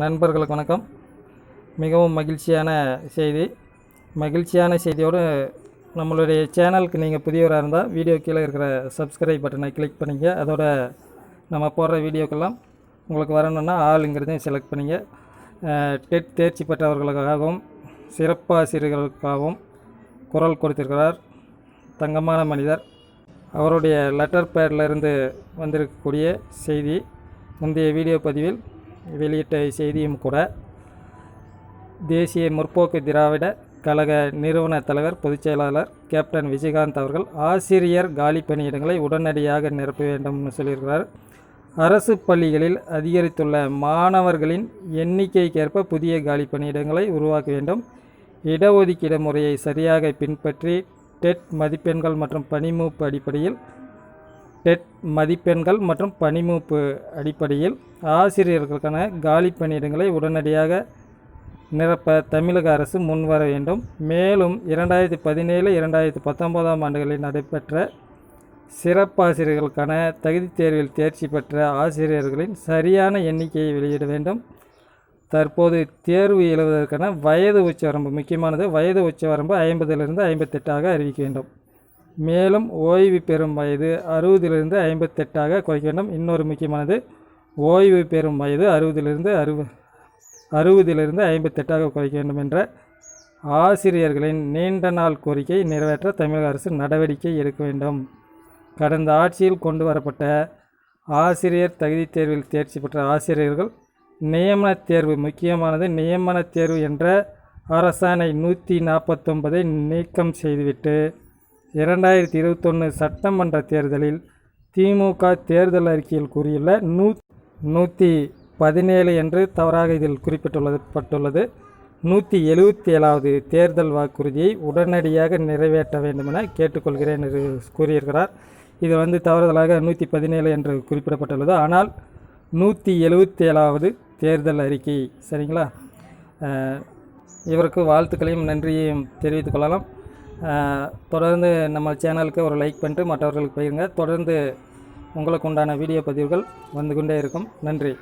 நண்பர்களுக்கு வணக்கம். மிகவும் மகிழ்ச்சியான செய்தி. மகிழ்ச்சியான செய்தியோடு நம்மளுடைய சேனலுக்கு நீங்கள் புதியவராக இருந்தால் வீடியோ கீழே இருக்கிற சப்ஸ்கிரைப் பட்டனை கிளிக் பண்ணிங்க. அதோட நம்ம போடுற வீடியோக்கெல்லாம் உங்களுக்கு வரணுன்னா ஆளுங்கிறதையும் செலக்ட் பண்ணிங்க. டெட் தேர்ச்சி பெற்றவர்களுக்காகவும் சிறப்பாசிரியர்களுக்காகவும் குரல் கொடுத்திருக்கிறார் தங்கமான மனிதர். அவருடைய லெட்டர் பேடில் இருந்து வந்திருக்கக்கூடிய செய்தி. முந்தைய வீடியோ பதிவில் வெளியிட்ட செய்தியும் கூட தேசிய முற்போக்கு திராவிட கழக நிறுவன தலைவர் பொதுச் செயலாளர் கேப்டன் விஜயகாந்த் அவர்கள் ஆசிரியர் காலி பணியிடங்களை உடனடியாக நிரப்ப வேண்டும்னு சொல்லியிருக்கிறார். அரசு பள்ளிகளில் அதிகரித்துள்ள மாணவர்களின் எண்ணிக்கைக்கேற்ப புதிய காலி பணியிடங்களை உருவாக்க வேண்டும். இடஒதுக்கீடு முறையை சரியாக பின்பற்றி டெட் மதிப்பெண்கள் மற்றும் பணிமூப்பு அடிப்படையில் டெட் மதிப்பெண்கள் மற்றும் பணிமூப்பு அடிப்படையில் ஆசிரியர்களுக்கான காலி பணியிடங்களை உடனடியாக நிரப்ப தமிழக அரசு முன்வர வேண்டும். மேலும் இரண்டாயிரத்தி பதினேழு இரண்டாயிரத்தி பத்தொம்போதாம் ஆண்டுகளில் நடைபெற்ற சிறப்பாசிரியர்களுக்கான தகுதித் தேர்வில் தேர்ச்சி பெற்ற ஆசிரியர்களின் சரியான எண்ணிக்கையை வெளியிட வேண்டும். தற்போது தேர்வு எழுவதற்கான வயது உச்சவரம்பு முக்கியமானது வயது உச்சவரம்பு ஐம்பதிலிருந்து ஐம்பத்தெட்டாக அறிவிக்க வேண்டும். மேலும் ஓய்வு பெறும் வயது அறுபதிலிருந்து ஐம்பத்தெட்டாக குறைக்க வேண்டும். இன்னொரு முக்கியமானது ஓய்வு பெறும் வயது அறுபதிலிருந்து அறுப அறுபதிலிருந்து ஐம்பத்தெட்டாக குறைக்க வேண்டும் என்ற ஆசிரியர்களின் நீண்ட நாள் கோரிக்கை நிறைவேற்ற தமிழக அரசு நடவடிக்கை எடுக்க வேண்டும். கடந்த ஆட்சியில் கொண்டு வரப்பட்ட ஆசிரியர் தகுதித் தேர்வில் தேர்ச்சி பெற்ற ஆசிரியர்கள் நியமன தேர்வு முக்கியமானது நியமன தேர்வு என்ற அரசாணை நூற்றி நாற்பத்தொன்பதை நீக்கம் செய்துவிட்டு இரண்டாயிரத்தி இருபத்தொன்று சட்டமன்ற தேர்தலில் திமுக தேர்தல் அறிக்கையில் கூறியுள்ள நூ நூற்றி பதினேழு என்று தவறாக இதில் குறிப்பிட்டுள்ளது பட்டுள்ளது நூற்றி எழுபத்தி ஏழாவது தேர்தல் வாக்குறுதியை உடனடியாக நிறைவேற்ற வேண்டுமென கேட்டுக்கொள்கிறேன் என்று கூறியிருக்கிறார். இது வந்து தவறுதலாக நூற்றி பதினேழு என்று குறிப்பிடப்பட்டுள்ளது. ஆனால் நூற்றி எழுபத்தி ஏழாவது தேர்தல் அறிக்கை சரிங்களா? இவருக்கு வாழ்த்துக்களையும் நன்றியையும் தெரிவித்துக் கொள்ளலாம். தொடர்ந்து நம்ம சேனலுக்கு ஒரு லைக் பண்ணிட்டு மற்றவர்களுக்கு போயிருங்க. தொடர்ந்து உங்களுக்கு உண்டான வீடியோ பதிவுகள் வந்து கொண்டே இருக்கும். நன்றி.